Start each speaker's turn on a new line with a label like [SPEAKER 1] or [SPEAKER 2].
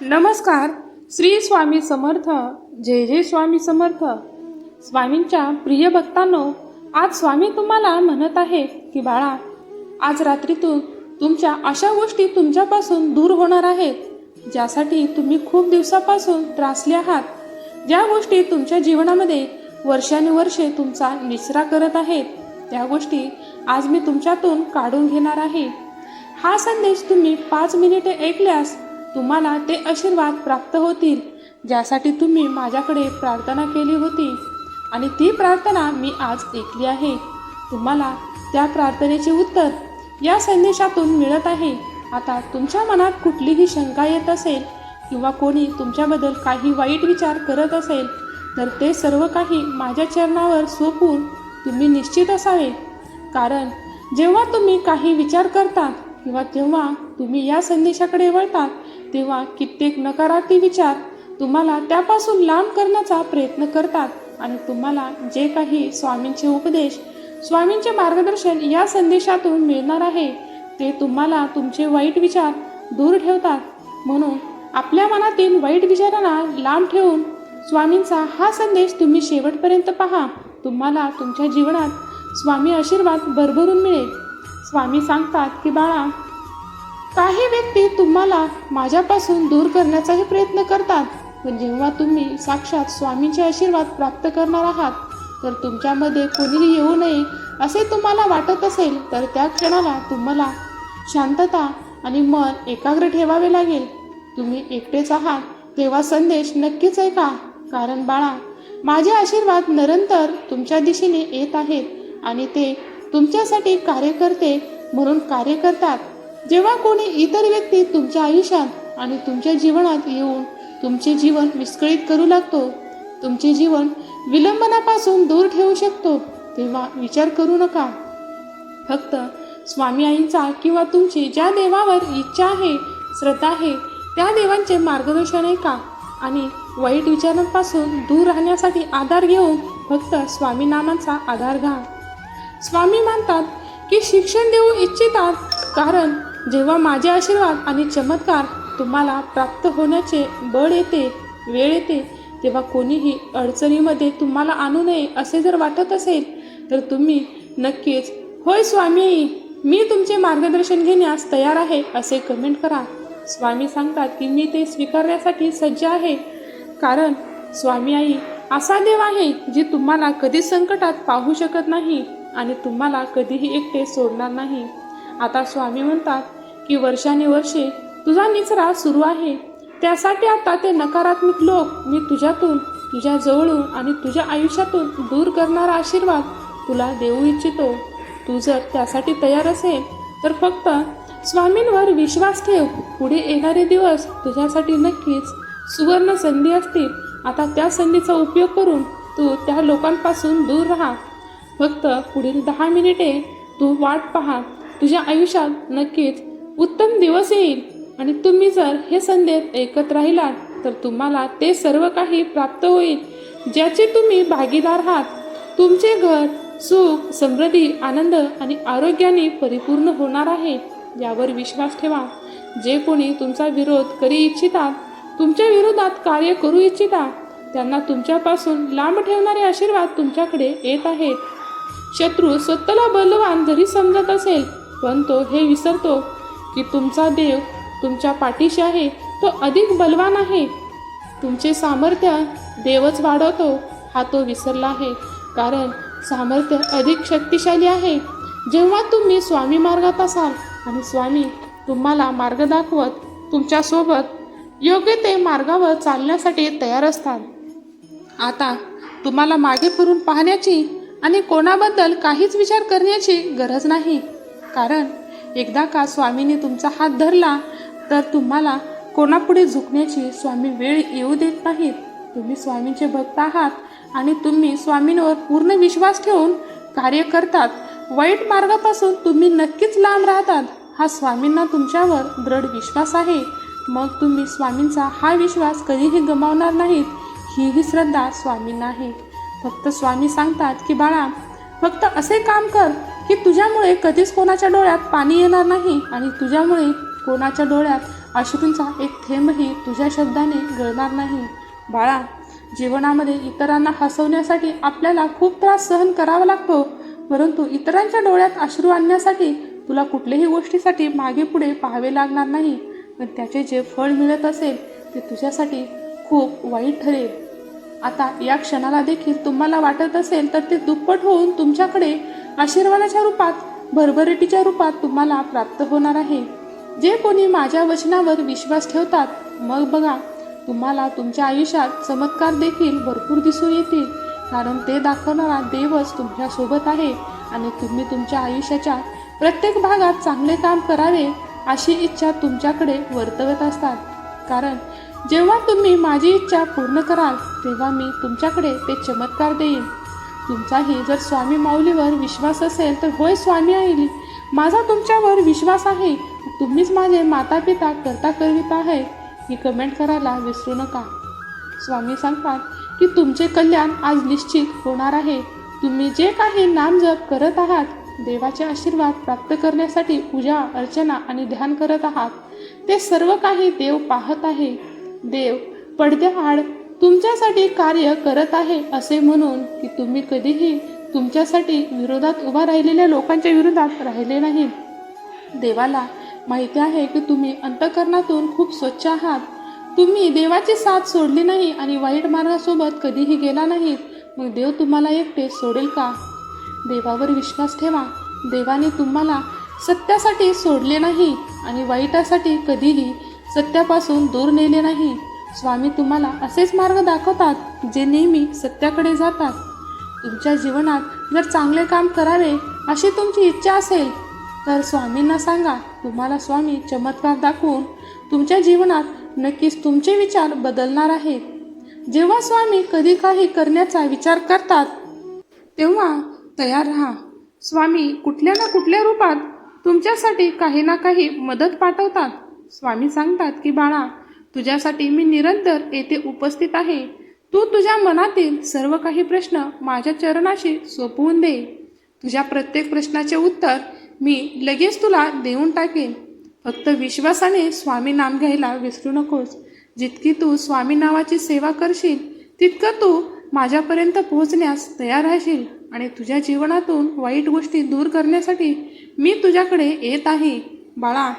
[SPEAKER 1] नमस्कार. श्री स्वामी समर्थ. जय जय स्वामी समर्थ. स्वामींच्या प्रिय भक्तांनो आज स्वामी तुम्हाला म्हणत आहे की बाळा आज रात्रीतून तुमच्या अशा गोष्टी तुमच्यापासून दूर होणार आहेत ज्यासाठी तुम्ही खूप दिवसापासून त्रासले आहात. ज्या गोष्टी तुमच्या जीवनामध्ये वर्षानुवर्षे तुमचा निचरा करत आहेत त्या गोष्टी आज मी तुमच्यातून काढून घेणार आहे. हा संदेश तुम्ही पाच मिनिटे ऐकल्यास तुम्हाला ते आशीर्वाद प्राप्त होतील ज्यासाठी तुम्ही माझ्याकडे प्रार्थना केली होती. आणि ती प्रार्थना मी आज ऐकली आहे. तुम्हाला त्या प्रार्थनेचे उत्तर या संदेशातून मिळत आहे. आता तुमच्या मनात कुठलीही शंका येत असेल किंवा कोणी तुमच्याबद्दल काही वाईट विचार करत असेल तर ते सर्व काही माझ्या चरणावर सोपून तुम्ही निश्चित असावे. कारण जेव्हा तुम्ही काही विचार करता किंवा तेव्हा तुम्ही या संदेशाकडे वळतात तेव्हा कित्येक नकारात्मक विचार तुम्हाला त्यापासून लांब करण्याचा प्रयत्न करतात आणि तुम्हाला जे काही स्वामींचे उपदेश स्वामींचे मार्गदर्शन या संदेशातून मिळणार आहे ते तुम्हाला तुमचे वाईट विचार दूर ठेवतात. म्हणून आपल्या मनातील वाईट विचारांना लांब ठेवून स्वामींचा हा संदेश तुम्ही शेवटपर्यंत पहा. तुम्हाला तुमच्या जीवनात स्वामी आशीर्वाद भरभरून मिळेल. स्वामी सांगतात की बाळा काही व्यक्ती तुम्हाला माझ्यापासून दूर करण्याचाही प्रयत्न करतात. पण जेव्हा तुम्ही साक्षात स्वामींचे आशीर्वाद प्राप्त करणार आहात तर तुमच्यामध्ये कोणीही येऊ नये असे तुम्हाला वाटत असेल तर त्या क्षणाला तुम्हाला शांतता आणि मन एकाग्र ठेवावे लागेल. तुम्ही एकटेच आहात तेव्हा संदेश नक्कीच ऐका. कारण बाळा माझे आशीर्वाद निरंतर तुमच्या दिशेने येत आहेत आणि ते तुमच्यासाठी कार्यकर्ते म्हणून कार्य करतात. जेव्हा कोणी इतर व्यक्ती तुमच्या आयुष्यात आणि तुमच्या जीवनात येऊन तुमचे जीवन विस्कळीत करू लागतो तुमचे जीवन विलंबनापासून दूर ठेवू शकतो तेव्हा विचार करू नका. फक्त स्वामी आईंचा किंवा तुमची ज्या देवावर इच्छा आहे श्रद्धा आहे त्या देवांचे मार्गदर्शन ऐका आणि वाईट विचारांपासून दूर राहण्यासाठी आधार घेऊन फक्त स्वामी नामांचा आधार घ्या. स्वामी मानतात की शिक्षण देऊ इच्छितात कारण जेव्हा माझे आशीर्वाद आणि चमत्कार तुम्हाला प्राप्त होण्याचे बळ येते वेळ येते तेव्हा कोणीही अडचणीमध्ये तुम्हाला आणू नये असे जर वाटत असेल तर तुम्ही नक्कीच होय स्वामी मी तुमचे मार्गदर्शन घेण्यास तयार आहे असे कमेंट करा. स्वामी सांगतात की मी ते स्वीकारण्यासाठी सज्ज आहे. कारण स्वामी आई असा देव आहे जी तुम्हाला कधीच संकटात पाहू शकत नाही आणि तुम्हाला कधीही एकटे सोडणार नाही. आता स्वामी म्हणतात की वर्षानुवर्षे तुझा निचरा सुरू आहे. त्यासाठी आता ते नकारात्मक लोक मी तुझ्यातून तुझ्या जवळून आणि तुझ्या आयुष्यातून दूर करणारा आशीर्वाद तुला देऊ इच्छितो. तू जर त्यासाठी तयार असेल तर फक्त स्वामींवर विश्वास ठेव. पुढे येणारे दिवस तुझ्यासाठी नक्कीच सुवर्ण संधी असतील. आता त्या संधीचा उपयोग करून तू त्या लोकांपासून दूर राहा. फक्त पुढील दहा मिनिटे तू वाट पहा. तुझ्या आयुष्यात नक्कीच उत्तम दिवस येईल. आणि तुम्ही जर हे संदेश ऐकत राहिलात तर तुम्हाला ते सर्व काही प्राप्त होईल ज्याचे तुम्ही भागीदार आहात. तुमचे घर सुख समृद्धी आनंद आणि आरोग्याने परिपूर्ण होणार आहे यावर विश्वास ठेवा. जे कोणी तुमचा विरोध करी इच्छितात तुमच्या विरोधात कार्य करू इच्छितात त्यांना तुमच्यापासून लांब ठेवणारे आशीर्वाद तुमच्याकडे येत आहेत. शत्रू स्वतःला बलवान जरी समजत असेल पण तो हे विसरतो. की तुमचा देव तुमच्या पाठीशी आहे तो अधिक बलवान आहे. तुमचे सामर्थ्य देवच वाढवतो हा तो विसरला आहे. कारण सामर्थ्य अधिक शक्तिशाली आहे. जेव्हा तुम्ही स्वामी मार्गात असाल आणि स्वामी तुम्हाला मार्ग दाखवत तुमच्यासोबत योग्य ते मार्गावर चालण्यासाठी तयार असतात. आता तुम्हाला मागे फिरून पाहण्याची आणि कोणाबद्दल काहीच विचार करण्याची गरज नाही. कारण एकदा का स्वामीने तुमचा हात धरला तर तुम्हाला कोणापुढे झुकण्याची स्वामी वेळ येऊ देत नाहीत. तुम्ही स्वामींचे भक्त आहात आणि तुम्ही स्वामींवर पूर्ण विश्वास ठेवून कार्य करतात. वाईट मार्गापासून तुम्ही नक्कीच लांब राहतात. हा स्वामींना तुमच्यावर दृढ विश्वास आहे. मग तुम्ही स्वामींचा हा विश्वास कधीही गमावणार नाहीत. हीही श्रद्धा स्वामींना आहे. फक्त स्वामी सांगतात की बाळा फक्त असे काम कर. की तुझ्यामुळे कधीच कोणाच्या डोळ्यात पाणी येणार नाही आणि तुझ्यामुळे कोणाच्या डोळ्यात अश्रूंचा एक थेंबही तुझ्या शब्दाने गळणार नाही. बाळा जीवनामध्ये इतरांना हसवण्यासाठी आपल्याला खूप त्रास सहन करावा लागतो परंतु इतरांच्या डोळ्यात अश्रू आणण्यासाठी तुला कुठल्याही गोष्टीसाठी मागे पुढे पाहावे लागणार नाही. पण त्याचे जे फळ मिळत असेल ते तुझ्यासाठी खूप वाईट ठरेल. आता या क्षणाला देखील तुम्हाला वाटत असेल तर ते दुप्पट होऊन तुमच्याकडे आशीर्वादाच्या रूपात भरभरटीच्या रूपात तुम्हाला प्राप्त होणार आहे. जे कोणी माझ्या वचनावर विश्वास ठेवतात मग बघा तुम्हाला तुमच्या आयुष्यात चमत्कार देखील भरपूर दिसून येतील. कारण ते दाखवणारा देवच तुमच्यासोबत आहे आणि तुम्ही तुमच्या आयुष्याच्या प्रत्येक भागात चांगले काम करावे अशी इच्छा तुमच्याकडे वर्तवत असतात. कारण जेव्हा तुम्ही माझी इच्छा पूर्ण कराल तेव्हा मी तुमच्याकडे ते चमत्कार देईन. तुमचाही जर स्वामी माऊलीवर विश्वास असेल तर होय स्वामी आईली. माझा तुमच्यावर विश्वास आहे. तुम्हीच माझे माता पिता करता करविता आहे. ही कमेंट करायला विसरू नका. स्वामी सांगतात की तुमचे कल्याण आज निश्चित होणार आहे. तुम्ही जे काही नाम जप करत आहात देवाचे आशीर्वाद प्राप्त करण्यासाठी पूजा अर्चना आणि ध्यान करत आहात ते सर्व काही देव पाहत आहे. देव पडद्याआड तुमच्यासाठी कार्य करत आहे असे म्हणून की तुम्ही कधीही तुमच्यासाठी विरोधात उभा राहिलेल्या लोकांच्या विरोधात राहिले नाहीत देवाला माहिती आहे की तुम्ही अंतकरणातून खूप स्वच्छ आहात. तुम्ही देवाची साथ सोडली नाही आणि वाईट मार्गासोबत कधीही गेला नाहीत. मग देव तुम्हाला एकटे सोडेल का? देवावर विश्वास ठेवा. देवाने तुम्हाला सत्यासाठी सोडले नाही आणि वाईटासाठी कधीही सत्यापासून दूर नेले नाही. स्वामी तुम्हाला असेच मार्ग दाखवतात जे नेहमी सत्याकडे जातात. तुमच्या जीवनात जर चांगले काम करावे अशी तुमची इच्छा असेल तर स्वामींना सांगा तुम्हाला स्वामी चमत्कार दाखवून तुमच्या जीवनात नक्कीच तुमचे विचार बदलणार आहेत. जेव्हा स्वामी कधी काही करण्याचा विचार करतात तेव्हा तयार राहा. स्वामी कुठल्या ना कुठल्या रूपात तुमच्यासाठी काही ना काही मदत पाठवतात. स्वामी सांगतात की बाळा तुझ्यासाठी मी निरंतर येथे उपस्थित आहे. तू तुझ्या मनातील सर्व काही प्रश्न माझ्या चरणाशी सोपवून दे. तुझ्या प्रत्येक प्रश्नाचे उत्तर मी लगेच तुला देऊन टाकेन. फक्त विश्वासाने स्वामी नाम घ्यायला विसरू नकोस. जितकी तू स्वामी नावाची सेवा करशील तितकं तू माझ्यापर्यंत पोहोचण्यास तयार राहशील आणि तुझ्या जीवनातून वाईट गोष्टी दूर करण्यासाठी मी तुझ्याकडे येत आहे. बाळा